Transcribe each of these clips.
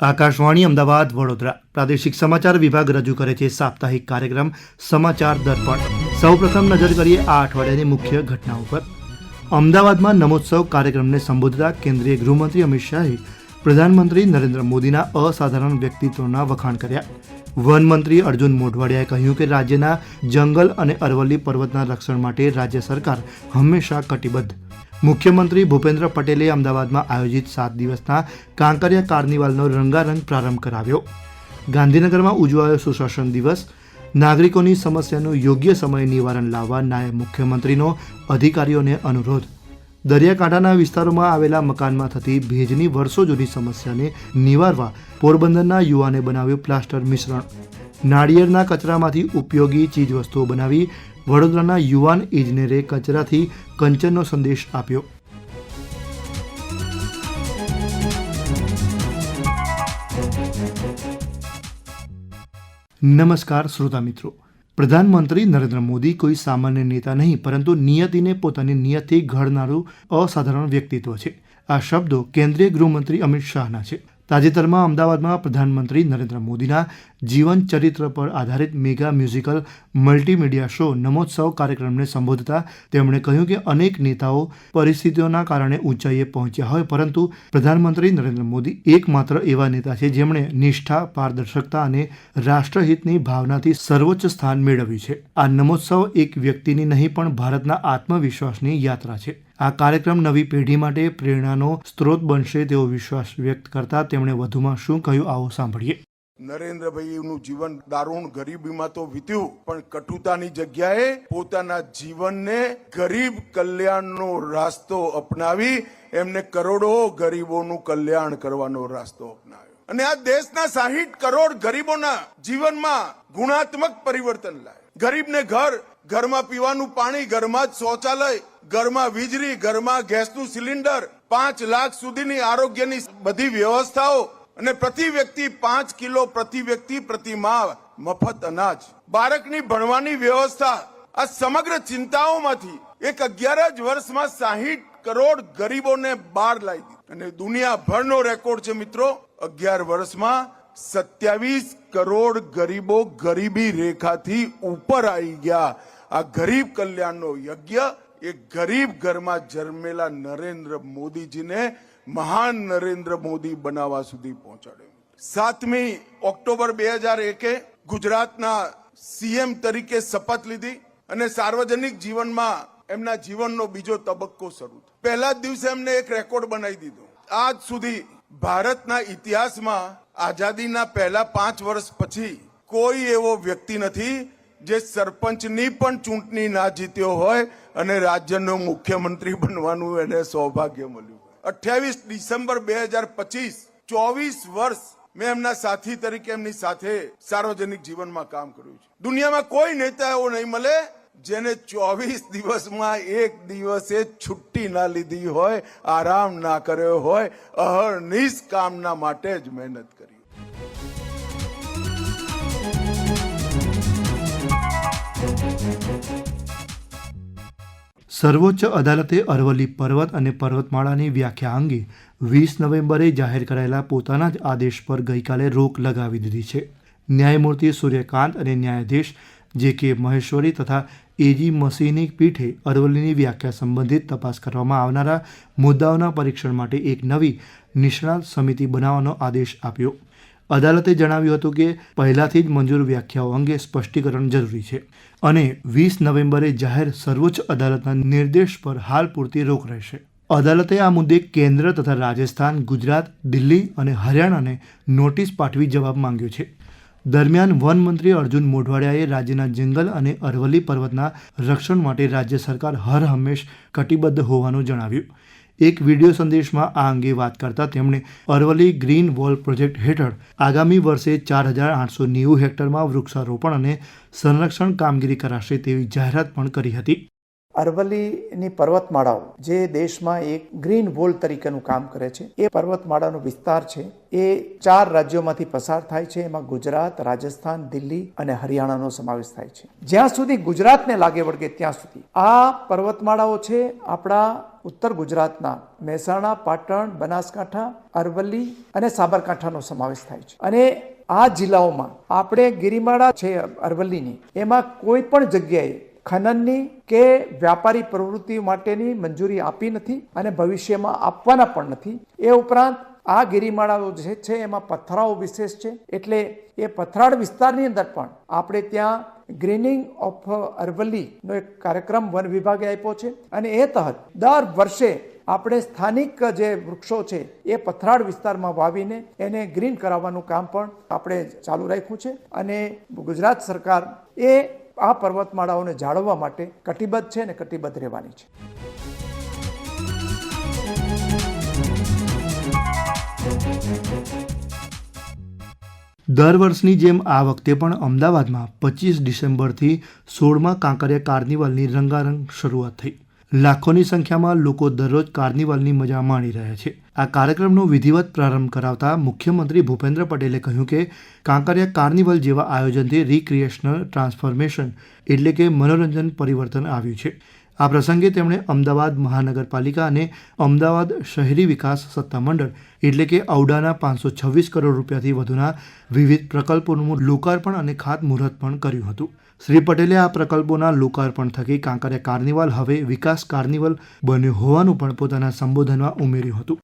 આકાશવાણી અમદાવાદ, વડોદરા. પ્રાદેશિક સમાચાર વિભાગ રજૂ કરે છે, સાપ્તાહિક કાર્યક્રમ સમાચાર દર્પણ. સૌપ્રથમ નજર કરીએ આ અઠવાડિયાની મુખ્ય ઘટનાઓ પર. અમદાવાદમાં નમોત્સવ કાર્યક્રમને સંબોધતા કેન્દ્રીય ગૃહમંત્રી અમિત શાહે પ્રધાનમંત્રી નરેન્દ્ર મોદીના અસાધારણ વ્યક્તિત્વના વખાણ કર્યા. વનમંત્રી અર્જુન મોઢવાડિયાએ કહ્યું કે રાજ્યના જંગલ અને અરવલ્લી પર્વતના રક્ષણ માટે રાજ્ય સરકાર હંમેશા કટિબદ્ધ. મુખ્યમંત્રી ભૂપેન્દ્ર પટેલે અમદાવાદમાં આયોજિત સાત દિવસના કાંકરિયા કાર્નિવાલનો રંગારંગ પ્રારંભ કરાવ્યો. ગાંધીનગરમાં ઉજવાયો સુશાસન દિવસ. નાગરિકોની સમસ્યાનું યોગ્ય સમયે નિવારણ લાવવા નાયબ મુખ્યમંત્રીનો અધિકારીઓને અનુરોધ. દરિયાકાંઠાના વિસ્તારોમાં આવેલા મકાનમાં થતી ભેજની વર્ષો જૂની સમસ્યાને નિવારવા પોરબંદરના યુવાને બનાવ્યું પ્લાસ્ટર મિશ્રણ. નાળિયેરના કચરામાંથી ઉપયોગી ચીજવસ્તુઓ બનાવી વડોદરાના યુવાન ઇજનેરે કચરાથી કંચનનો સંદેશ આપ્યો. નમસ્કાર શ્રોતા મિત્રો. પ્રધાનમંત્રી નરેન્દ્ર મોદી કોઈ સામાન્ય નેતા નહીં, પરંતુ નિયતિને પોતાની નિયતથી ઘડનારું અસાધારણ વ્યક્તિત્વ છે. આ શબ્દો કેન્દ્રીય ગૃહમંત્રી અમિત શાહના છે. તાજેતરમાં અમદાવાદમાં પ્રધાનમંત્રી નરેન્દ્ર મોદીના જીવન ચરિત્ર પર આધારિત mega musical multimedia show Namotsav કાર્યક્રમને સંબોધતા તેમણે કહ્યું કે અનેક નેતાઓ પરિસ્થિતિઓના કારણે ઊંચાઈએ પહોંચ્યા હોય, પરંતુ પ્રધાનમંત્રી નરેન્દ્ર મોદી એકમાત્ર એવા નેતા છે જેમણે નિષ્ઠા, પારદર્શકતા અને રાષ્ટ્રહિતની ભાવનાથી સર્વોચ્ચ સ્થાન મેળવ્યું છે. આ નમોત્સવ એક વ્યક્તિની નહીં પણ ભારતના આત્મવિશ્વાસની યાત્રા છે. આ કાર્યક્રમ નવી પેઢી માટે પ્રેરણાનો સ્ત્રોત બનશે તેવો વિશ્વાસ વ્યક્ત કરતા તેમણે વધુમાં શું કહ્યું આવો સાંભળીએ. નરેન્દ્રભાઈનું જીવન દારૂણ ગરીબીમાં તો વીત્યું, પણ કટુતાની જગ્યાએ પોતાના જીવનને ગરીબ કલ્યાણનો રાસ્તો અપનાવી, એમને કરોડો ગરીબોનું કલ્યાણ કરવાનો રાસ્તો અપનાવ્યો. અને આ દેશના સાહીઠ કરોડ ગરીબોના જીવનમાં ગુણાત્મક પરિવર્તન લાય. ગરીબને ઘર, ઘરમાં પીવાનું પાણી, ઘરમાં જ શૌચાલય ઘરમાં વીજળી, ઘરમાં ગેસનું સિલિન્ડર, પાંચ લાખ સુધીની આરોગ્યની બધી વ્યવસ્થાઓ અને પ્રતિ વ્યક્તિ પાંચ કિલો પ્રતિ વ્યક્તિ પ્રતિ માં મફત અનાજ. બાળકની ભણવાની વ્યવસ્થા આ સમગ્ર ચિંતાઓમાંથી એક અગિયાર જ વર્ષમાં સાહીઠ કરોડ ગરીબોને બહાર લાવી દીધી. અને દુનિયાભરનો રેકોર્ડ છે મિત્રો, અગિયાર વર્ષમાં સત્યાવીસ કરોડ ગરીબો ગરીબી રેખાથી ઉપર આવી ગયા. આ ગરીબ કલ્યાણનો યજ્ઞ એ ગરીબ ઘરમાં જન્મેલા નરેન્દ્ર મોદીજીને મહાન નરેન્દ્ર મોદી બનાવવા સુધી પહોંચાડ્યો. સાતમી ઓક્ટોબર બે હજાર એકે ગુજરાતના સીએમ તરીકે શપથ લીધી અને સાર્વજનિક જીવનમાં એમના જીવનનો બીજો તબક્કો શરૂ થયો. પહેલા જ દિવસે એમને એક રેકોર્ડ બનાવી દીધો. આજ સુધી ભારતના ઇતિહાસમાં આઝાદીના પહેલા પાંચ વર્ષ પછી કોઈ એવો વ્યક્તિ નથી જે સરપંચની પણ ચૂંટણી ના જીત્યો હોય અને રાજ્યનો મુખ્યમંત્રી બનવાનું એને સૌભાગ્ય મળ્યું. અઠ્યાવીસ ડિસેમ્બર બે હજાર પચીસ, ચોવીસ વર્ષ મેં એમના સાથી તરીકે એમની સાથે સાર્વજનિક જીવનમાં કામ કર્યું છે. દુનિયામાં કોઈ નેતા એવો નહીં મળે જેને ચોવીસ દિવસમાં એક દિવસે છુટ્ટી ના લીધી હોય, આરામ ના કર્યો હોય, અહર્નિશ કામના માટે જ મહેનત કરી. સર્વોચ્ચ અદાલતે અરવલ્લી પર્વત અને પર્વતમાળાની વ્યાખ્યા અંગે વીસ નવેમ્બરે જાહેર કરાયેલા પોતાના જ આદેશ પર ગઈકાલે રોક લગાવી દીધી છે. ન્યાયમૂર્તિ સૂર્યકાંત અને ન્યાયાધીશ જે કે મહેશ્વરી તથા એજી મસીની પીઠે અરવલ્લીની વ્યાખ્યા સંબંધિત તપાસ કરવામાં આવનારા મુદ્દાઓના પરીક્ષણ માટે એક નવી નિષ્ણાત સમિતિ બનાવવાનો આદેશ આપ્યો. અદાલતે જણાવ્યું હતું કે પહેલાથી જ મંજૂર વ્યાખ્યાઓ અંગે સ્પષ્ટીકરણ જરૂરી છે. અને વીસ નવેમ્બરે જાહેર સર્વોચ્ચ અદાલતના નિર્દેશ પર હાલ પૂરતી રોક રહેશે. અદાલતે આ મુદ્દે કેન્દ્ર તથા રાજસ્થાન, ગુજરાત, દિલ્હી અને હરિયાણાને નોટિસ પાઠવી જવાબ માંગ્યો છે. દરમિયાન વન મંત્રી અર્જુન મોઢવાડિયાએ રાજ્યના જંગલ અને અરવલ્લી પર્વતના રક્ષણ માટે રાજ્ય સરકાર હર હંમેશ કટિબદ્ધ હોવાનું જણાવ્યું. એક વીડિયો સંદેશમાં આ અંગે વાત કરતા તેમણે અરવલ્લી ગ્રીન વોલ પ્રોજેક્ટ હેઠળ આગામી વર્ષે ચાર હજાર આઠસો નેવું હેક્ટરમાં વૃક્ષારોપણ અને સંરક્ષણ કામગીરી કરાશે તેવી જાહેરાત પણ કરી હતી. અરવલ્લીની પર્વતમાળાઓ, જે દેશમાં એક ગ્રીન વોલ તરીકેનું કામ કરે છે, એ પર્વતમાળાનો વિસ્તાર છે. એ ચાર રાજ્યોમાંથી પસાર થાય છે. એમાં ગુજરાત, રાજસ્થાન, દિલ્હી અને હરિયાણાનો સમાવેશ થાય છે. જ્યાં સુધી ગુજરાતને લાગે વળગે ત્યાં સુધી. આ પર્વતમાળાઓ છે આપણા ઉત્તર ગુજરાતના મહેસાણા, પાટણ, બનાસકાંઠા, અરવલ્લી અને સાબરકાંઠાનો સમાવેશ થાય છે. અને આ જિલ્લાઓમાં આપણે ગિરિમાળા છે અરવલ્લીની. એમાં કોઈ પણ જગ્યાએ ખનનની કે વ્યાપારી પ્રવૃત્તિ માટેની મંજૂરી આપી નથી અને ભવિષ્યમાં આપવાના પણ નથી. એ ઉપરાંત આ ગિરિમાળાઓ જે છે એમાં પથરાઓ વિશેષ છે. એટલે એ પથરાળ વિસ્તારની અંદર પણ આપણે ત્યાં ગ્રીનિંગ ઓફ અરવલ્લીનો એક કાર્યક્રમ વન વિભાગે આપ્યો છે અને એ તહત દર વર્ષે આપણે સ્થાનિક જે વૃક્ષો છે એ પથરાળ વિસ્તારમાં વાવીને એને ગ્રીન કરાવવાનું કામ પણ આપણે ચાલુ રાખ્યું છે. અને ગુજરાત સરકાર એ આ પર્વતમાળાઓને જાળવવા માટે કટિબદ્ધ છે અને કટિબદ્ધ રહેવાની છે. દર વર્ષની જેમ આ વખતે પણ અમદાવાદમાં પચીસ ડિસેમ્બરથી સોળમાં કાંકરિયા કાર્નિવલની રંગારંગ શરૂઆત થઈ. લાખોની સંખ્યામાં લોકો દરરોજ કાર્નિવલની મજા માણી રહ્યા છે. આ કાર્યક્રમનો વિધિવત પ્રારંભ કરાવતા મુખ્યમંત્રી ભૂપેન્દ્ર પટેલે કહ્યું કે કાંકરિયા કાર્નિવલ જેવા આયોજનથી રિક્રિએશનલ ટ્રાન્સફોર્મેશન એટલે કે મનોરંજન પરિવર્તન આવ્યું છે. આ પ્રસંગે તેમણે અમદાવાદ મહાનગરપાલિકા અને અમદાવાદ શહેરી વિકાસ સત્તામંડળ એટલે કે ઔડાના પાંચસો છવ્વીસ કરોડ રૂપિયાથી વધુના વિવિધ પ્રકલ્પોનું લોકાર્પણ અને ખાતમુહૂર્ત પણ કર્યું હતું. શ્રી પટેલે આ પ્રકલ્પોના લોકાર્પણ થકી કાંકરિયા કાર્નિવલ હવે વિકાસ કાર્નિવલ બન્યું હોવાનું પણ પોતાના સંબોધનમાં ઉમેર્યું હતું.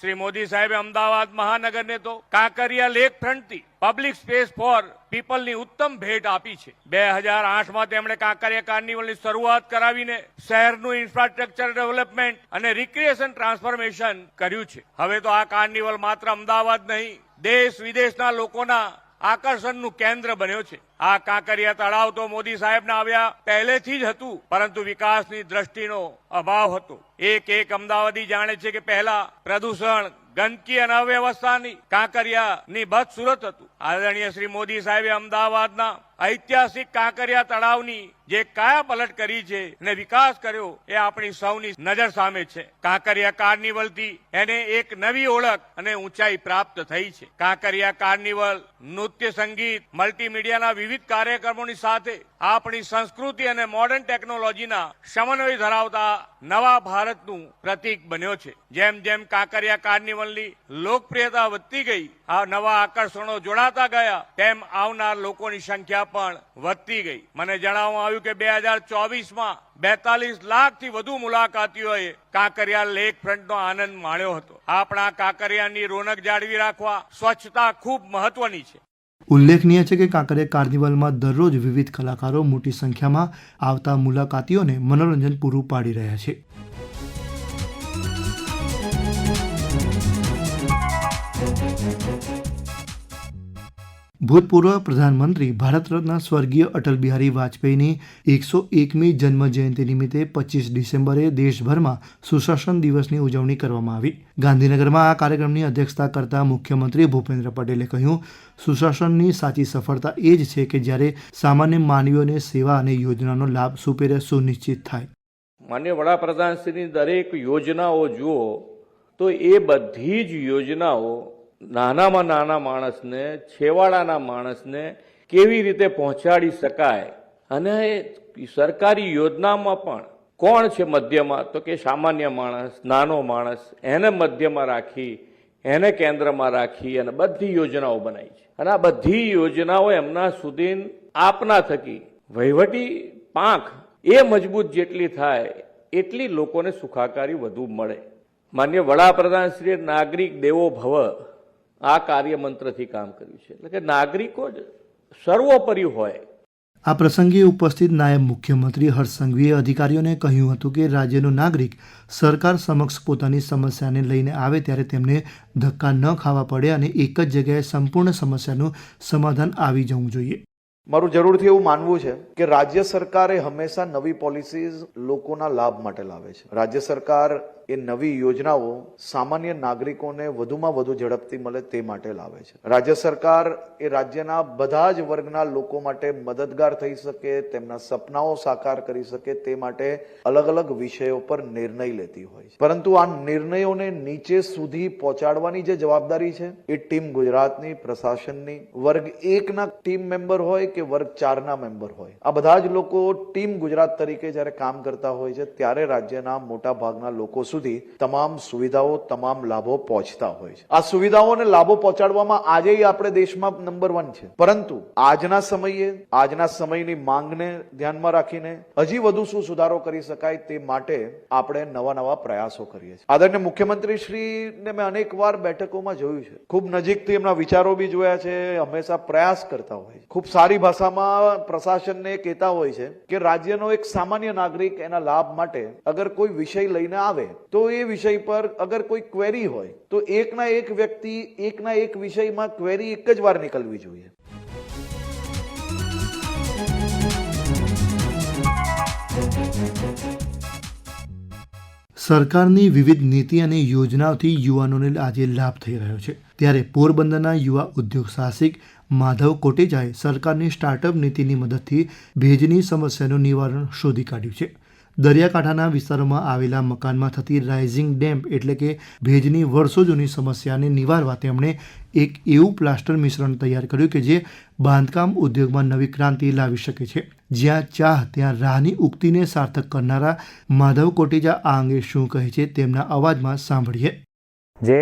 શ્રી મોદી સાહેબે અમદાવાદ મહાનગરને તો કાંકરિયા લેક ફ્રન્ટથી પબ્લિક સ્પેસ ફોર પીપલની ઉત્તમ ભેટ આપી છે. બે હજાર આઠમાં તેમણે કાંકરિયા કાર્નિવલની શરૂઆત કરાવીને શહેરનું ઇન્ફ્રાસ્ટ્રક્ચર ડેવલપમેન્ટ અને રિક્રિએશન ટ્રાન્સફોર્મેશન કર્યું છે. હવે તો આ કાર્નિવલ માત્ર અમદાવાદ નહીં, દેશ વિદેશના લોકોના આકર્ષણનું કેન્દ્ર બન્યો છે. આ કાંકરિયા તળાવ તો મોદી સાહેબના આવ્યા પહેલેથી જ હતું, પરંતુ વિકાસની દ્રષ્ટિનો અભાવ હતો. એક એક અમદાવાદી જાણે છે કે પહેલા પ્રદૂષણ, ગંદકી અને અવ્યવસ્થાની કાંકરિયાની બદ સુરત હતું. આદરણીય શ્રી મોદી સાહેબે અમદાવાદના ઐતિહાસિક કાંકરિયા તળાવની જે કાયા પલટ કરી છે અને વિકાસ કર્યો એ આપણી સૌની નજર સામે છે. કાંકરિયા કાર્નિવલથી એને એક નવી ઓળખ અને ઊંચાઈ પ્રાપ્ત થઈ છે. કાંકરિયા કાર્નિવલ નૃત્ય સંગીત મલ્ટીમીડિયાના વિવિધ કાર્યક્રમોની સાથે આપણી સંસ્કૃતિ અને મોડર્ન ટેકનોલોજીના સમન્વય ધરાવતા નવા ભારતનું પ્રતીક બન્યો છે. જેમ જેમ કાંકરિયા કાર્નિવલની લોકપ્રિયતા વધતી ગઈ, આ નવા આકર્ષણો જોડાતા ગયા, તેમ આવનાર લોકોની સંખ્યા પણ વધતી ગઈ. મને જણાવવામાં આવ્યું કે બે હજાર ચોવીસમાં બેતાલીસ લાખથી વધુ મુલાકાતીઓએ કાંકરિયા લેક ફ્રન્ટનો આનંદ માણ્યો હતો. આપણા કાંકરિયાની રોનક જાળવી રાખવા સ્વચ્છતા ખૂબ મહત્વની છે. ઉલ્લેખનીય છે કે કાંકરિયા કાર્નિવલમાં દરરોજ વિવિધ કલાકારો મોટી સંખ્યામાં આવતા મુલાકાતીઓને મનોરંજન પૂરું પાડી રહ્યા છે. ભૂતપૂર્વ પ્રધાનમંત્રી ભારત રત્ન સ્વર્ગીય અટલ બિહારી વાજપેયીની એકસો એકમી જન્મ જયંતિ નિમિત્તે પચીસ ડિસેમ્બરે દેશભરમાં સુશાસન દિવસની ઉજવણી કરવામાં આવી. ગાંધીનગરમાં આ કાર્યક્રમની અધ્યક્ષતા કરતા મુખ્યમંત્રી ભૂપેન્દ્ર પટેલે કહ્યું, સુશાસનની સાચી સફળતા એ જ છે કે જ્યારે સામાન્ય માનવીઓને સેવા અને યોજનાનો લાભ સુપેરે સુનિશ્ચિત થાય. માન્ય વડાપ્રધાનશ્રીની દરેક યોજનાઓ જુઓ, તો એ બધી જ યોજનાઓ નાનામાં નાના માણસને, છેવાડાના માણસને કેવી રીતે પહોંચાડી શકાય? અને સરકારી યોજનામાં પણ કોણ છે મધ્યમાં? તો કે સામાન્ય માણસ, નાનો માણસ, એને મધ્યમાં રાખી, એને કેન્દ્રમાં રાખી અને બધી યોજનાઓ બનાવી છે. અને આ બધી યોજનાઓ એમના સુધી આપના થકી વહીવટી પાંખ એ મજબૂત જેટલી થાય, એટલી લોકોને સુખાકારી વધુ મળે. માન્ય વડાપ્રધાનશ્રીએ નાગરિક દેવો ભવ આ કાર્યમંત્રથી કામ કર્યું છે. એટલે કે નાગરિકો જ સર્વોપરી હોય. આ પ્રસંગે ઉપસ્થિત નાયબ મુખ્યમંત્રી હર્ષ સંઘવીએ અધિકારીઓને કહ્યું હતું કે રાજ્યનો નાગરિક સરકાર સમક્ષ પોતાની સમસ્યાને લઈને આવે ત્યારે તેમને ધક્કા ન ખાવા પડે અને એક જ જગ્યાએ સંપૂર્ણ સમસ્યાનું સમાધાન આવી જવું જોઈએ. મારું જરૂરથી એવું માનવું છે કે રાજ્ય સરકારે હંમેશા નવી પોલિસીઝ લોકોના લાભ માટે લાવે છે. રાજ્ય સરકાર એ નવી યોજનાઓ સામાન્ય નાગરિકોને વધુમાં વધુ ઝડપથી મળે તે માટે લાવે છે. રાજ્ય સરકાર એ રાજ્યના બધા જ વર્ગના લોકો માટે મદદગાર થઈ શકે, તેમના સપનાઓ સાકાર કરી શકે તે માટે અલગ અલગ વિષયો પર નિર્ણય લેતી હોય છે. પરંતુ આ નિર્ણયોને નીચે સુધી પહોંચાડવાની જે જવાબદારી છે એ ટીમ ગુજરાતની, પ્રશાસનની, વર્ગ એકના ટીમ મેમ્બર હોય કે વર્ગ ચારના મેમ્બર હોય. આ બધા જ લોકો ટીમ ગુજરાત તરીકે જ્યારે કામ કરતા હોય છે, ત્યારે રાજ્યના મોટા ભાગના લોકો સુધી તમામ સુવિધાઓ, તમામ લાભો પહોંચતા હોય છે. આ સુવિધાઓ અને લાભો પહોંચાડવામાં આજે આપણે દેશમાં નંબર વન છે. પરંતુ આજના સમયે, આજના સમયની માંગને ધ્યાનમાં રાખીને હજી વધુ શું સુધારો કરી શકાય તે માટે આપણે નવા નવા પ્રયાસો કરીએ છીએ. આદરણીય મુખ્યમંત્રી શ્રીને મેં અનેક વાર બેઠકોમાં જોયું છે. ખૂબ નજીકથી એમના વિચારો બી જોયા છે, હંમેશા પ્રયાસ કરતા હોય છે. ખૂબ સારી ભાષામાં પ્રશાસનને કહેતા હોય છે કે રાજ્યનો એક સામાન્ય નાગરિક એના લાભ માટે અગર કોઈ વિષય લઈને આવે તો એ વિષય પર અગર કોઈ ક્વેરી હોય, તો એકના એક વ્યક્તિ એકના એક વિષયમાં ક્વેરી એક જ વાર નીકળવી જોઈએ. સરકારની વિવિધ નીતિ અને યોજનાઓથી યુવાનોને આજે લાભ થઈ રહ્યો છે. ત્યારે પોરબંદરના યુવા ઉદ્યોગ સાહસિક માધવ કોટેજાએ સરકારની સ્ટાર્ટઅપ નીતિની મદદથી ભેજની સમસ્યાનું નિવારણ શોધી કાઢ્યું છે. દરિયાકાંઠાના વિસ્તારોમાં આવેલા મકાનમાં થતી રાઇઝિંગ ડેમ્પ એટલે કે ભેજની વર્ષો જૂની સમસ્યાને નિવારવા તેમણે એક એવું પ્લાસ્ટર મિશ્રણ તૈયાર કર્યું કે જે બાંધકામ ઉદ્યોગમાં નવી ક્રાંતિ લાવી શકે છે. જ્યાં ચાહ, ત્યાં રાહની ઉક્તિને સાર્થક કરનારા માધવ કોટેજા આ અંગે શું કહે છે તેમના અવાજમાં સાંભળીએ. જે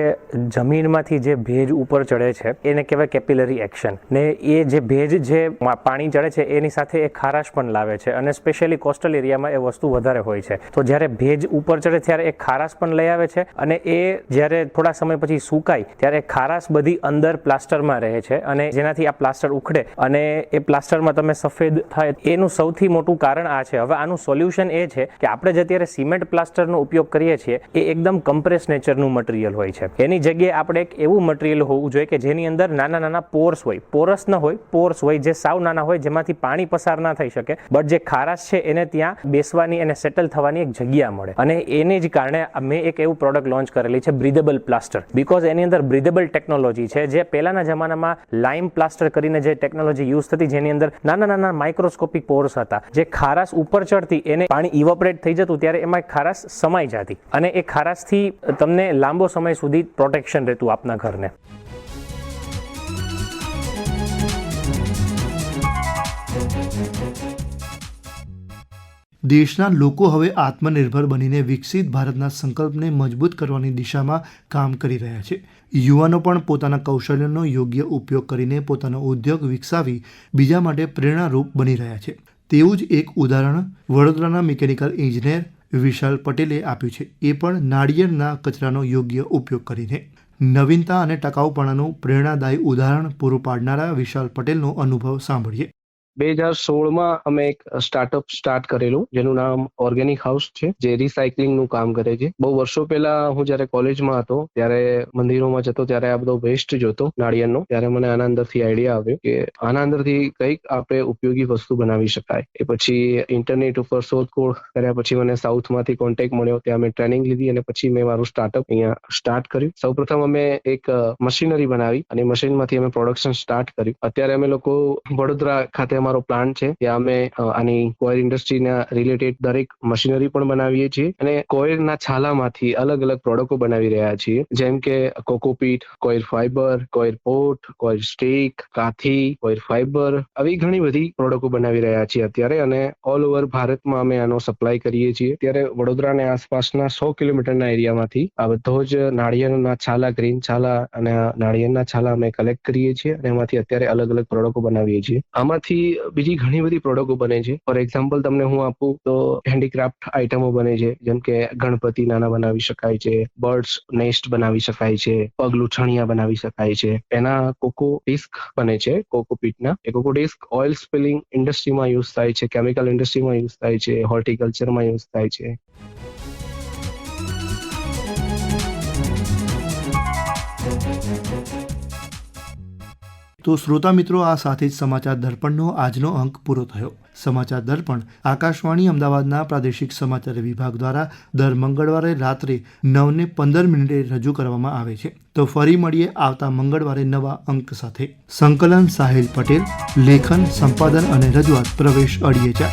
જમીનમાંથી જે ભેજ ઉપર ચડે છે, એને કહેવાય કેપિલરી એક્શન. ને એ જે ભેજ જે પાણી ચડે છે, એની સાથે એ ખારાશ પણ લાવે છે અને સ્પેશિયલી કોસ્ટલ એરિયામાં એ વસ્તુ વધારે હોય છે. તો જ્યારે ભેજ ઉપર ચડે ત્યારે એ ખારાશ પણ લઈ આવે છે અને એ જ્યારે થોડા સમય પછી સુકાય ત્યારે ખારાશ બધી અંદર પ્લાસ્ટરમાં રહે છે અને જેનાથી આ પ્લાસ્ટર ઉખડે અને એ પ્લાસ્ટરમાં તમે સફેદ થાય એનું સૌથી મોટું કારણ આ છે. હવે આનું સોલ્યુશન એ છે કે આપણે જે અત્યારે સિમેન્ટ પ્લાસ્ટરનો ઉપયોગ કરીએ છીએ, એ એકદમ કમ્પ્રેસ નેચરનું મટીરિયલ હોય છે. એની જગ્યાએ આપણે એક એવું મટીરિયલ હોવું જોઈએ કે જેની અંદર નાના નાના પોર્સ હોય. પોરસ ન હોય પોર્સ હોય, જે સાવ નાના હોય, જેમાંથી પાણી પસાર ના થઈ શકે. બટ જે ખારાશ છે, એને ત્યાં બેસવાની અને સેટલ થવાની એક જગ્યા મળે. અને એને જ કારણે મેં એક એવું પ્રોડક્ટ લોન્ચ કરેલી છે બ્રિધેબલ પ્લાસ્ટર બીકોઝ એની અંદર બ્રિધેબલ ટેકનોલોજી છે, જે પહેલાના જમાનામાં લાઇમ પ્લાસ્ટર કરીને જે ટેકનોલોજી યુઝ થતી, જેની અંદર નાના નાના માઇક્રોસ્કોપિક પોર્સ હતા. જે ખારાશ ઉપર ચડતી, એને પાણી ઇવોપરેટ થઈ જતું, ત્યારે એમાં ખારાશ સમાઈ જતી. અને એ ખારાશથી તમને લાંબો સમય સુધી પ્રોટેક્શન રહેતું આપના ઘરને. દેશના લોકો હવે આત્મનિર્ભર બનીને વિકસિત ભારતના સંકલ્પને મજબૂત કરવાની દિશામાં કામ કરી રહ્યા છે. યુવાનો પણ પોતાના કૌશલ્યનો યોગ્ય ઉપયોગ કરીને પોતાનો ઉદ્યોગ વિકસાવી બીજા માટે પ્રેરણારૂપ બની રહ્યા છે. તેવું જ એક ઉદાહરણ વડોદરાના મિકેનિકલ એન્જિનિયર વિશાલ પટેલે આપ્યું છે. એ પણ નાળિયેરના કચરાનો યોગ્ય ઉપયોગ કરીને. નવીનતા અને ટકાઉપણાનું પ્રેરણાદાયી ઉદાહરણ પૂરું પાડનારા વિશાલ પટેલનો અનુભવ સાંભળીએ. બે હજાર સોળમાં અમે એક સ્ટાર્ટઅપ સ્ટાર્ટ કરેલું, જેનું નામ ઓર્ગેનિક હાઉસ છે, જે રિસાયકલિંગનું કામ કરે છે. બહુ વર્ષો પહેલા હું જયારે કોલેજમાં હતો, ત્યારે મંદિરોમાં જતો, ત્યારે આ બધો વેસ્ટ જોતો, નાળિયેરનો, ત્યારે મને આના અંદરથી આઈડિયા આવ્યો કે આના અંદરથી કંઈક આપણે ઉપયોગી વસ્તુ બનાવી શકાય. એ પછી ઇન્ટરનેટ ઉપર શોધખોળ કર્યા પછી મને સાઉથમાંથી કોન્ટેક્ટ મળ્યો, ત્યાં મેં ટ્રેનિંગ લીધી અને પછી મેં મારું સ્ટાર્ટઅપ અહીંયા સ્ટાર્ટ કર્યું. સૌપ્રથમ અમે એક મશીનરી બનાવી અને મશીનમાંથી અમે પ્રોડક્શન સ્ટાર્ટ કર્યું. અત્યારે અમે લોકો વડોદરા ખાતે અમારો પ્લાન્ટ છે ત્યાં અમે આની કોયર ઇન્ડસ્ટ્રીના રિલેટેડ દરેક મશીનરી પણ બનાવીએ છીએ અને કોયરના છાલામાંથી અલગ અલગ પ્રોડક્ટો બનાવી રહ્યા છીએ. જેમ કે cocopeat coir fibre coir pot coir stick કાથી coir fibre આવી ઘણી બધી પ્રોડક્ટો બનાવી રહ્યા છીએ અત્યારે અને ઓલ ઓવર ભારતમાં અમે આનો સપ્લાય કરીએ છીએ. ત્યારે વડોદરા અને આસપાસના સો કિલોમીટરના એરિયામાંથી આ બધો જ નાળિયેરના છાલા ગ્રીન છાલા અને નાળિયેરના છાલા અમે કલેક્ટ કરીએ છીએ અને એમાંથી અત્યારે અલગ અલગ પ્રોડક્ટો બનાવીએ છીએ. આમાંથી બીજી ઘણી બધી પ્રોડક્ટો બને છે. ફોર એક્ઝામ્પલ તમને હું આપું તો હેન્ડીક્રાફ્ટ આઇટમો બને છે, જેમ કે ગણપતિ નાના બનાવી શકાય છે બર્ડ્સ નેસ્ટ બનાવી શકાય છે, પગ લૂછણિયા બનાવી શકાય છે. એના કોકો ડિસ્ક બને છે કોકોપીટના એ કોકો ડિસ્ક ઓઇલ સ્પિલિંગ ઇન્ડસ્ટ્રીમાં યુઝ થાય છે કેમિકલ ઇન્ડસ્ટ્રીમાં યુઝ થાય છે હોર્ટિકલ્ચરમાં યુઝ થાય છે. તો શ્રોતા મિત્રો, આ સાથે જ સમાચાર દર્પણનો આજનો અંક પૂરો થયો. સમાચાર દર્પણ આકાશવાણી અમદાવાદના પ્રાદેશિક સમાચાર વિભાગ દ્વારા દર મંગળવારે રાત્રે નવને પંદર મિનિટે રજૂ કરવામાં આવે છે. તો ફરી મળીએ આવતા મંગળવારે નવા અંક સાથે. સંકલન સાહિલ પટેલ, લેખન, સંપાદન અને રજૂઆત પ્રવેશ અડિયેચા